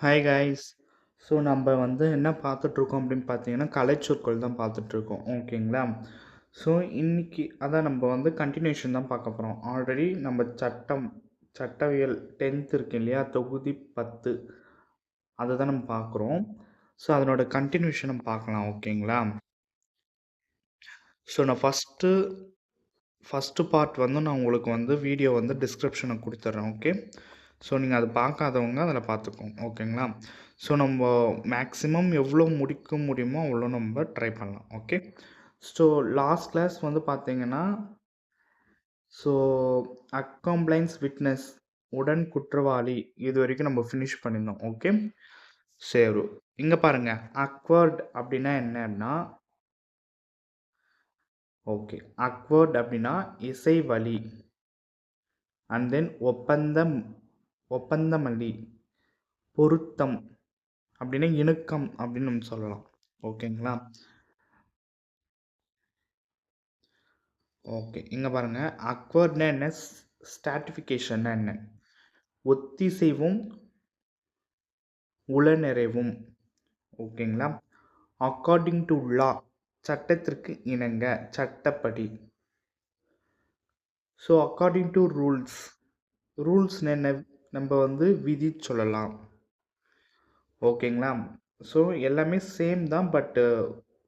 Hi guys so நம்ம வந்து என்ன பார்த்துட்ருக்கோம் அப்படின்னு பார்த்தீங்கன்னா கலைச்சொற்கள் தான் பார்த்துட்ருக்கோம். ஓகேங்களா? ஸோ இன்றைக்கி அதான் நம்ம வந்து கண்டினியூஷன் தான் பார்க்க போகிறோம் ஆல்ரெடி நம்ம சட்டம் சட்டவியல் டென்த் இருக்கு இல்லையா? தொகுதி பத்து. அதை தான் நம்ம பார்க்குறோம். ஸோ அதனோட கண்டினியூஷன் நம்ம பார்க்கலாம். ஓகேங்களா? ஸோ நான் ஃபஸ்ட்டு ஃபஸ்ட்டு பார்ட் வந்து நான் உங்களுக்கு வந்து வீடியோ வந்து டிஸ்கிரிப்ஷனை கொடுத்துட்றேன். ஓகே ஸோ நீங்கள் அதை பார்க்காதவங்க அதில் பார்த்துக்கோங்க. ஓகேங்களா? ஸோ நம்ம மேக்ஸிமம் எவ்வளோ முடிக்க முடியுமோ அவ்வளோ நம்ம ட்ரை பண்ணலாம். ஓகே ஸோ லாஸ்ட் கிளாஸ் வந்து பார்த்தீங்கன்னா ஸோ அக்கம்ப்ளைன்ஸ் விட்னஸ் உடன் குற்றவாளி இது வரைக்கும் நம்ம ஃபினிஷ் பண்ணியிருந்தோம். ஓகே சரி. இங்கே பாருங்கள் அக்வர்ட் அப்படின்னா என்னன்னா ஓகே அக்வர்ட் அப்படின்னா இசை வழி அண்ட் தென் ஒப்பந்தம் ஒப்பந்தமல்லி பொருத்தம் அப்படின்னா இணுக்கம் அப்படின்னு நம்ம சொல்லலாம். ஓகேங்களா? ஓகே இங்கே பாருங்கள் அக்வர்ட்னா என்ன? ஸ்டாட்டிஃபிகேஷன்னா என்ன? ஒத்திசைவும் உளநிறைவும். ஓகேங்களா? அக்கார்டிங் டு லா சட்டத்திற்கு இணங்க சட்டப்படி. So according to rules rules என்ன? நம்ம வந்து விதி சொல்லலாம். ஓகேங்களா? ஸோ எல்லாமே சேம் தான் பட்டு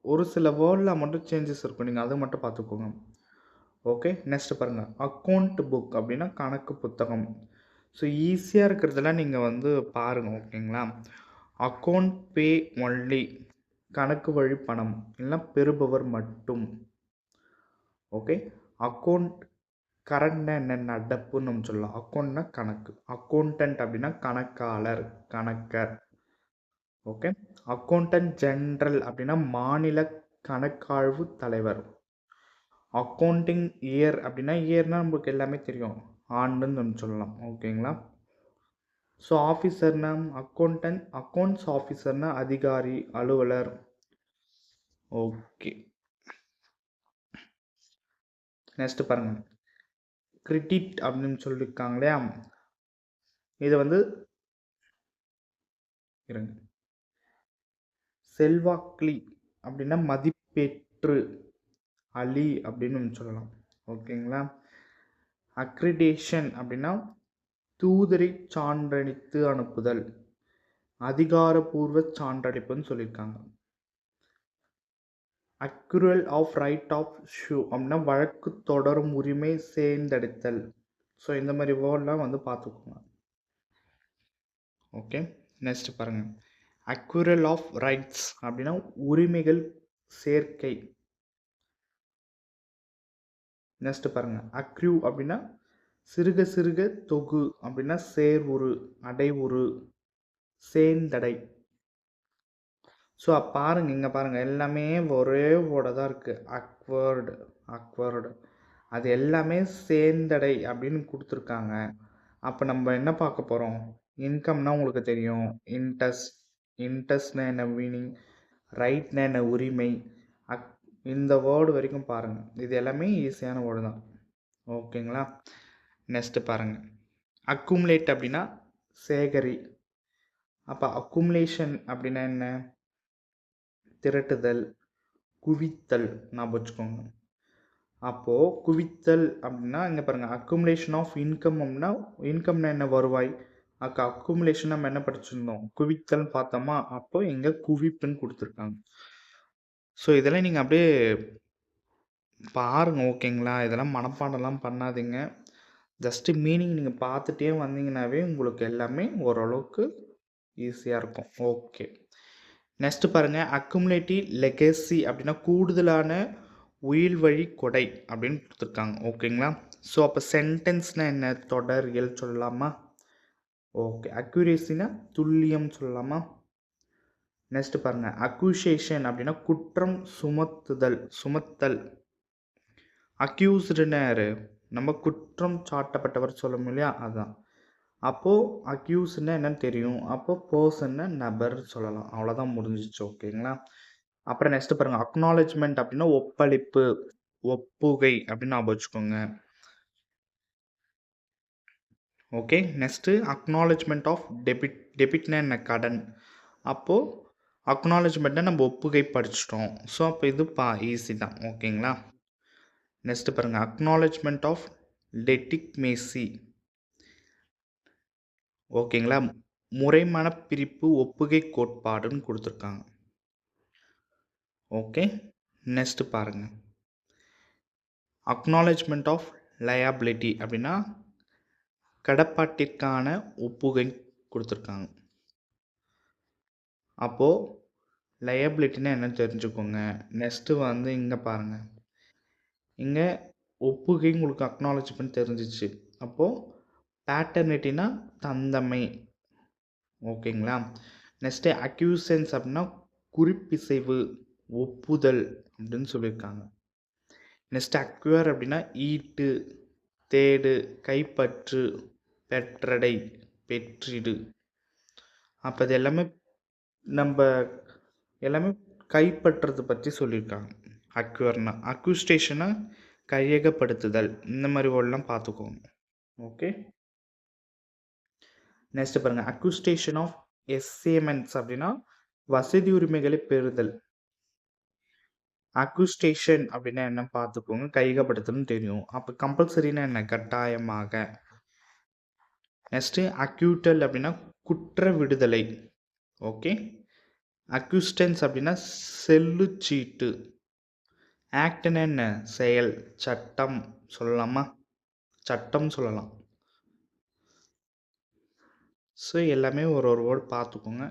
ஒரு சில வேர்டில் மட்டும் சேஞ்சஸ் இருக்கும். நீங்கள் அதை மட்டும் பார்த்துக்கோங்க. ஓகே நெக்ஸ்ட் பாருங்கள் அக்கௌண்ட் புக் அப்படின்னா கணக்கு புத்தகம். ஸோ ஈஸியாக இருக்கிறதெல்லாம் நீங்கள் வந்து பாருங்கள் ஓகேங்களா? அக்கௌண்ட் பே ஒன்லி கணக்கு வழி பணம். இல்லைனா பெறுபவர் மட்டும். ஓகே அக்கௌண்ட் கரண்ட்னா என்ன நடப்புன்னு நம்ம சொல்லலாம். அக்கௌண்ட்னா கணக்கு. அக்கௌண்டன்ட் அப்படின்னா கணக்காளர் கணக்கர். ஓகே அக்கௌண்டன்ட் ஜென்ரல் அப்படின்னா மாநில கணக்காழ்வு தலைவர். அக்கௌண்டிங் இயர் அப்படின்னா இயர்னால் நம்மளுக்கு எல்லாமே தெரியும். ஆண்டுன்னு நம்ம சொல்லலாம். ஓகேங்களா ஸோ ஆஃபீஸர்னா அக்கௌண்டன்ட் அக்கௌண்ட்ஸ் ஆஃபீஸர்னா அதிகாரி அலுவலர். ஓகே நெக்ஸ்ட் பாருங்கள் கிரெடிட் அப்படின்னு சொல்லியிருக்காங்க இல்லையா? இதை வந்து இருங்க. செல்வாக்லி அப்படின்னா மதிப்பேற்று அலி அப்படின்னு சொல்லலாம். ஓகேங்களா? அக்ரிடேஷன் அப்படின்னா தூதரை சான்றளித்து அனுப்புதல் அதிகாரப்பூர்வ சான்றளிப்புன்னு சொல்லியிருக்காங்க accrual of right of suit அப்படின்னா வழக்கு தொடரும் உரிமை சேர்ந்தெடுத்தல். ஸோ இந்த மாதிரி வேர்ட்லாம் வந்து பார்த்துக்கோங்க. ஓகே நெக்ஸ்ட் பாருங்கள் அக்யூரல் ஆஃப் ரைட்ஸ் அப்படின்னா உரிமைகள் சேர்க்கை. நெக்ஸ்ட் பாருங்கள் அக்யூ அப்படின்னா சிறுக சிறுக தொகு அப்படின்னா சேர்வுரு அடைவுரு சேர்ந்தடை. ஸோ பாருங்கள் இங்கே பாருங்கள் எல்லாமே ஒரே வேர்டாக தான் இருக்குது அக்வர்டு அக்வர்டு அது எல்லாமே சேர்ந்தடை அப்படின்னு கொடுத்துருக்காங்க. அப்போ நம்ம என்ன பார்க்க போகிறோம் இன்கம்னா உங்களுக்கு தெரியும். இன்ட்ரெஸ்ட் இன்ட்ரெஸ்ட்னா என்ன மீனிங் ரைட்னா என்ன உரிமை? அக் இந்த வேர்டு வரைக்கும் பாருங்கள் இது எல்லாமே ஈஸியான வேர்டு தான். ஓகேங்களா? நெக்ஸ்ட்டு பாருங்கள் அக்குமுலேட் அப்படின்னா சேகரி. அப்போ அக்குமுலேஷன் அப்படின்னா என்ன? திரட்டுதல் குவித்தல் ஞாபகம் வச்சுக்கோங்க. அப்போது குவித்தல் அப்படின்னா இங்கே பாருங்கள் அக்குமுலேஷன் ஆஃப் இன்கம் அப்படின்னா இன்கம்னா என்ன வருவாய். அக்கா அக்குமுலேஷன் நம்ம என்ன படிச்சிருந்தோம்? குவித்தல்னு பார்த்தோமா? அப்போ இங்கே குவிப்புன்னு கொடுத்துருக்காங்க. ஸோ இதெல்லாம் நீங்கள் அப்படியே பாருங்கள் ஓகேங்களா? இதெல்லாம் மனப்பாடம்லாம் பண்ணாதீங்க. ஜஸ்ட்டு மீனிங் நீங்கள் பார்த்துட்டே வந்தீங்கன்னாவே உங்களுக்கு எல்லாமே ஓரளவுக்கு ஈஸியாக இருக்கும். ஓகே நெக்ஸ்ட்டு பாருங்கள் அக்குமுலேட்டிவ் லெகசி அப்படின்னா கூடுதலான உயிர் வழி கொடை அப்படின்னு கொடுத்துருக்காங்க. ஓகேங்களா ஸோ அப்போ சென்டென்ஸ்னால் என்ன? தொடர் சொல்லலாமா? ஓகே அக்யூரேசினா துல்லியம் சொல்லலாமா? நெக்ஸ்ட்டு பாருங்கள் அக்யூஷேஷன் அப்படின்னா குற்றம் சுமத்துதல் சுமத்தல். அக்யூஸ்டுன்னு நம்ம குற்றம் சாட்டப்பட்டவர் சொல்ல இல்லையா? அதுதான் அப்போது அக்யூஸ்னால் என்னென்னு தெரியும். அப்போது பர்சன்னா நபர் சொல்லலாம். அவ்வளோதான் முடிஞ்சிச்சு ஓகேங்களா? அப்புறம் நெக்ஸ்ட் பாருங்கள் அக்னாலேஜ்மெண்ட் அப்படின்னா ஒப்பளிப்பு ஒப்புகை அப்படின்னு ஞாபகம் வச்சுக்கோங்க. Okay next acknowledgement of debit டெபிட்னா என்ன? கடன். அப்போது அக்னாலேஜ்மெண்ட்டை நம்ம ஒப்புகை படிச்சிட்டோம். ஸோ அப்போ இது பா ஈஸி தான் ஓகேங்களா? நெக்ஸ்ட்டு பாருங்கள் அக்னாலேஜ்மெண்ட் ஆஃப் டெட்டிக் மேசி ஓகேங்களா? முறைமான பிரிப்பு ஒப்புகை கோட்பாடுன்னு கொடுத்துருக்காங்க. ஓகே நெக்ஸ்ட் பாருங்கள் அக்னாலேஜ்மெண்ட் ஆஃப் லயபிலிட்டி அப்படின்னா கடப்பாட்டிற்கான ஒப்புகை கொடுத்துருக்காங்க. அப்போது லயபிலிட்டினா என்னன்னு தெரிஞ்சுக்கோங்க. நெக்ஸ்ட்டு வந்து இங்கே பாருங்கள் இங்கே ஒப்புகை உங்களுக்கு அக்னாலஜ்மெண்ட் தெரிஞ்சிச்சு. அப்போது பேட்டர்னிட்டினா தந்தமை ஓகேங்களா? நெக்ஸ்ட்டு அக்யூசன்ஸ் அப்படின்னா குறிப்பிசைவு ஒப்புதல் அப்படின்னு சொல்லியிருக்காங்க. நெக்ஸ்ட் அக்யூர் அப்படின்னா ஈட்டு தேடு கைப்பற்று பெற்றடை பெற்றிடு. அப்போ இது எல்லாமே நம்ம எல்லாமே கைப்பற்றுறது பற்றி சொல்லியிருக்காங்க. அக்யூர்னா அக்யூஸ்டேஷனாக கையகப்படுத்துதல். இந்த மாதிரி வேர்டெலாம் பார்த்துக்கோங்க. ஓகே நெக்ஸ்ட் பாருங்கள் அக்யூஸ்டேஷன் ஆஃப் எஸ்ஏமென்ட்ஸ் அப்படின்னா வசதி உரிமைகளை பெறுதல். அக்யூஸ்டேஷன் அப்படின்னா என்ன? பார்த்துக்கோங்க. கைகப்படுத்தணும் தெரியும். அப்போ கம்பல்சரினா என்ன? கட்டாயமாக. நெக்ஸ்ட்டு அக்யூட்டல் அப்படின்னா குற்ற விடுதலை. ஓகே அக்யூஸ்டன்ஸ் அப்படின்னா செல்லு சீட்டு ஆக்ட்னா என்ன? செயல். சட்டம். சொல்லலாமா? சட்டம் சொல்லலாம். ஸோ எல்லாமே ஒரு ஒரு வேர்டு பார்த்துக்கோங்க.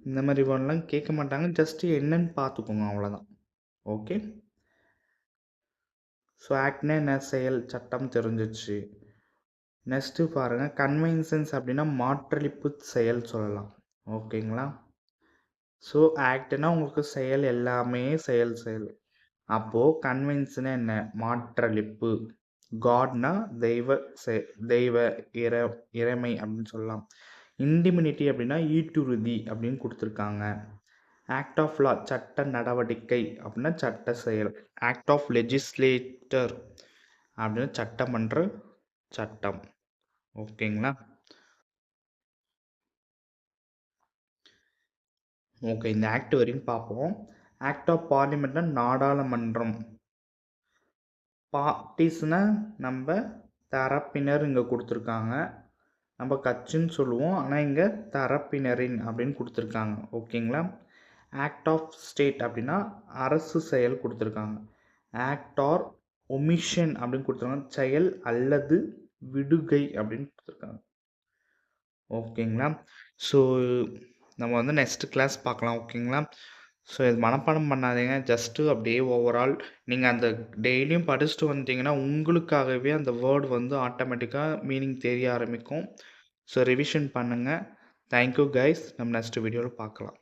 இந்த மாதிரி வேர்டெலாம் கேட்க மாட்டாங்க. ஜஸ்ட்டு என்னன்னு பார்த்துக்கோங்க அவ்வளோதான் ஓகே ஸோ ஆக்ட்னா என்ன? செயல் சட்டம் தெரிஞ்சிச்சு. நெக்ஸ்ட்டு பாருங்கள் கன்வென்சன்ஸ் அப்படின்னா மாற்றளிப்பு செயல் சொல்லலாம். ஓகேங்களா ஸோ ஆக்ட்னா உங்களுக்கு செயல் எல்லாமே செயல் செயல். அப்போது கன்வென்ஷனா என்ன? மாற்றளிப்பு. காட்னா தெய்வ செ தெய்வ இற இறைமை அப்படின்னு சொல்லலாம். இன்டிமினிட்டி அப்படின்னா ஈட்டுறுதி அப்படின்னு கொடுத்துருக்காங்க. ஆக்ட் ஆஃப் லா சட்ட நடவடிக்கை அப்படின்னா சட்ட செயல். ஆக்ட் ஆஃப் லெஜிஸ்லேட்டர் அப்படின்னா சட்டமன்ற சட்டம். ஓகேங்களா ஓகே இந்த ஆக்ட் வரையும் பார்ப்போம். ஆக்ட் ஆஃப் பார்லிமெண்ட்னா நாடாளுமன்றம். பார்ட்டிஸ்னால் நம்ம தரப்பினர் இங்கே கொடுத்துருக்காங்க. நம்ம கட்சின்னு சொல்லுவோம். ஆனால் இங்கே தரப்பினரின் அப்படின்னு கொடுத்துருக்காங்க. ஓகேங்களா? ஆக்ட் ஆஃப் ஸ்டேட் அப்படின்னா அரசு செயல் கொடுத்துருக்காங்க. ஆக்ட் ஆர் ஒமிஷன் அப்படின்னு கொடுத்துருக்காங்க. செயல் அல்லது விடுகை அப்படின்னு கொடுத்துருக்காங்க. ஓகேங்களா? ஸோ நம்ம வந்து நெக்ஸ்ட் கிளாஸ் பார்க்கலாம். ஓகேங்களா? ஸோ இது மனப்பாடம் பண்ணாதீங்க. ஜஸ்ட்டு அப்படியே ஓவரால் நீங்கள் அந்த டெய்லியும் படிச்சுட்டு வந்தீங்கன்னா உங்களுக்காகவே அந்த வேர்டு வந்து ஆட்டோமேட்டிக்காக மீனிங் தெரிய ஆரம்பிக்கும். ஸோ ரிவிஷன் பண்ணுங்கள் தேங்க்யூ கைஸ் நம்ம நெக்ஸ்ட் வீடியோவில் பார்க்கலாம்.